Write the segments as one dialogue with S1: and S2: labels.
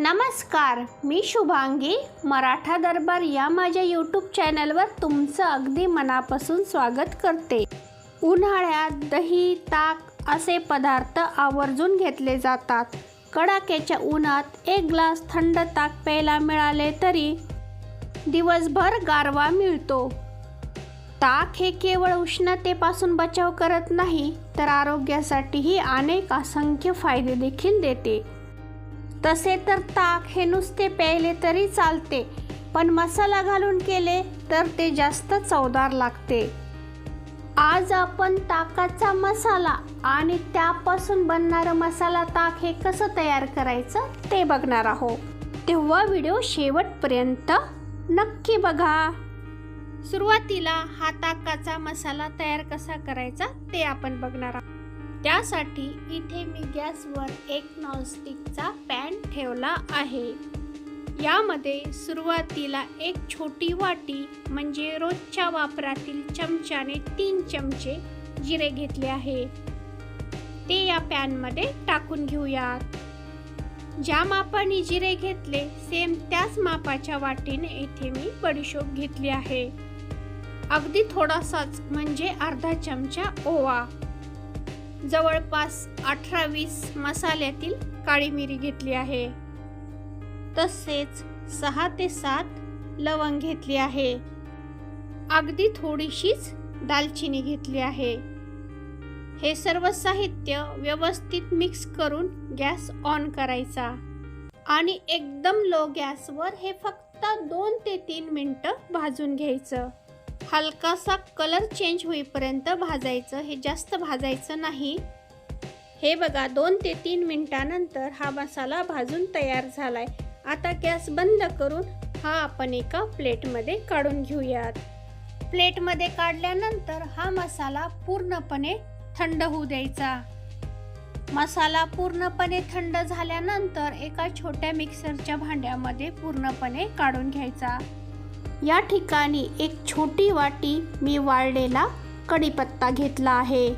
S1: नमस्कार मी शुभांगी मराठा दरबार या माझ्या यूट्यूब चॅनलवर तुमचं अगदी मनापासून स्वागत करते. उन्हाळ्यात दही ताक असे पदार्थ आवर्जून घेतले जातात. कडाक्याच्या उन्हात एक ग्लास थंड ताक प्यायला मिळाले तरी दिवसभर गारवा मिळतो. ताक हे केवळ उष्णतेपासून बचाव करत नाही तर आरोग्यासाठीही अनेक असंख्य फायदे देखील देते. तसे तर ताक हे नुसते प्यायले तरी चालते पण मसाला घालून केले तर ते जास्त चवदार लागते. आज आपण ताकाचा मसाला आणि त्यापासून बनणारं मसाला ताक हे कसं तयार करायचं ते बघणार आहोत. तेव्हा व्हिडिओ शेवटपर्यंत नक्की बघा. सुरुवातीला हा ताकाचा मसाला तयार कसा करायचा ते आपण बघणार आहोत. त्यासाठी इथे मी गॅसवर एक नॉनस्टिकचा पॅन ठेवला आहे. यामध्ये सुरुवातीला एक छोटी वाटी म्हणजे रोजच्या वापरातील चमच्याने तीन चमचे जिरे घेतले आहे. ते या पॅनमध्ये टाकून घेऊयात. ज्या मापाने जिरे घेतले सेम त्याच मापाच्या वाटीने इथे मी बडीशोप घेतली आहे. अगदी थोडासाच म्हणजे अर्धा चमचा ओवा. जवळपास अठरा वीस मसाल्यातील काळी मिरी घेतली आहे. तसेच सहा ते सात लवंग घेतली आहे. अगदी थोडीशीच दालचिनी घेतली आहे. हे सर्व साहित्य व्यवस्थित मिक्स करून गॅस ऑन करायचा. आणि एकदम लो गॅसवर हे फक्त दोन ते तीन मिनटं भाजून घ्यायचं. हलकासा कलर चेंज होईपर्यंत भाजायचं. हे जास्त भाजायचं नाही. हे बघा दोन ते तीन मिनटानंतर हा मसाला भाजून तयार झाला आहे आता गॅस बंद करून हा आपण एका प्लेटमध्ये काढून घेऊयात. प्लेटमध्ये काढल्यानंतर हा मसाला पूर्णपणे थंड होऊ द्यायचा. मसाला पूर्णपणे थंड झाल्यानंतर एका छोट्या मिक्सरच्या भांड्यामध्ये पूर्णपणे काढून घ्यायचा. या ठिकाणी एक छोटी वाटी मी वाळलेला कढीपत्ता घेतला आहे.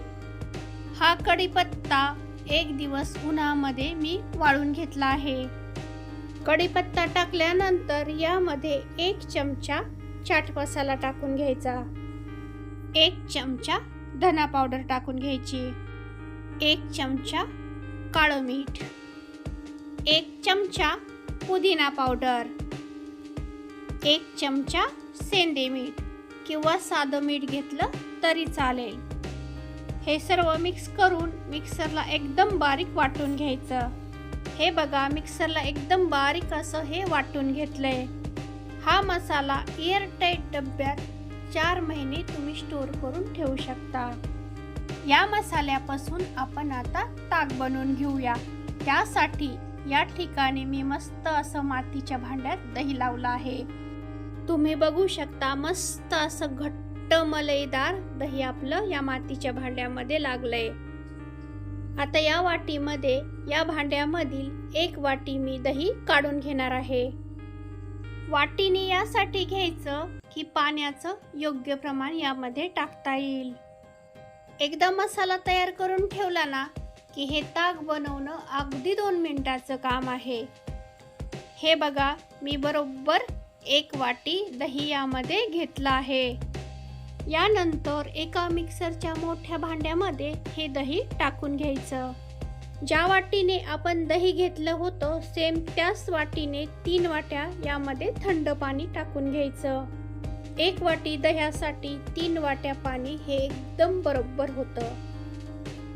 S1: हा कढीपत्ता एक दिवस उन्हामध्ये मी वाळून घेतला आहे. कढीपत्ता टाकल्यानंतर यामध्ये एक चमचा चाट मसाला टाकून घ्यायचा. एक चमचा धना पावडर टाकून घ्यायची. एक चमचा काळं मीठ. एक चमचा पुदिना पावडर. एक चमचा सेंदे मीठ किंवा साधं मीठ घेतलं तरी चालेल. हे सर्व मिक्स करून मिक्सरला एकदम बारीक वाटून घ्यायचं. हे बघा मिक्सरला एकदम बारीक असं हे वाटून घेतलंय. हा मसाला एअरटाईट डब्यात चार महिने तुम्ही स्टोर करून ठेवू शकता. या मसाल्यापासून आपण आता ताक बनवून घेऊया. त्यासाठी या ठिकाणी मी मस्त असं मातीच्या भांड्यात दही लावलं आहे. तुम्ही बघू शकता मस्त असं घट्ट मलईदार दही आपलं या मातीच्या भांड्यामध्ये लागलंय. आता या वाटीमध्ये या भांड्यामधील एक वाटी मी दही काढून घेणार आहे. वाटीने यासाठी घ्यायचं की पाण्याचं योग्य प्रमाण यामध्ये टाकता येईल. एकदा मसाला तयार करून ठेवला ना की हे ताक बनवणं अगदी दोन मिनिटाचं काम आहे. हे बघा मी बरोबर एक वाटी दही यामध्ये घेतला आहे. यानंतर एका मिक्सरच्या मोठ्या भांड्यामध्ये हे दही टाकून घ्यायचं. ज्या वाटीने आपण दही घेतलं होतं सेम त्याच वाटीने तीन वाट्या यामध्ये थंड पाणी टाकून घ्यायचं. एक वाटी दह्यासाठी तीन वाट्या पाणी हे एकदम बरोबर होतं.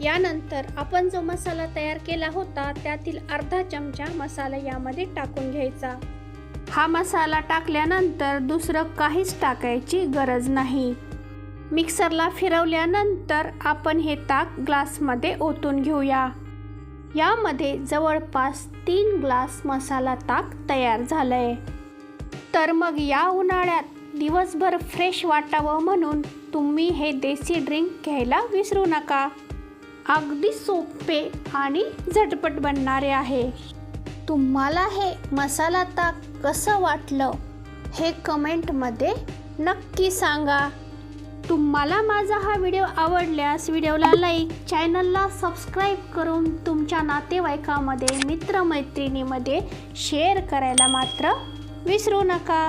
S1: यानंतर आपण जो मसाला तयार केला होता त्यातील अर्धा चमचा मसाला यामध्ये टाकून घ्यायचा. हा मसाला टाकल्यानंतर दुसरं काहीच टाकायची गरज नाही. मिक्सरला फिरवल्यानंतर आपण हे ताक ग्लासमध्ये ओतून घेऊया. यामध्ये जवळपास तीन ग्लास मसाला ताक तयार झालंय. तर मग या उन्हाळ्यात दिवसभर फ्रेश वाटावं म्हणून तुम्ही हे देसी ड्रिंक घ्यायला विसरू नका. अगदी सोपे आणि झटपट बनणारे आहे. तुम्हाला हे मसाला ताक कसं वाटलं हे कमेंटमध्ये नक्की सांगा. तुम्हाला माझा हा व्हिडिओ आवडल्यास व्हिडिओला लाईक चॅनलला सबस्क्राईब करून तुमच्या नातेवाईकामध्ये मित्रमैत्रिणीमध्ये शेअर करायला मात्र विसरू नका.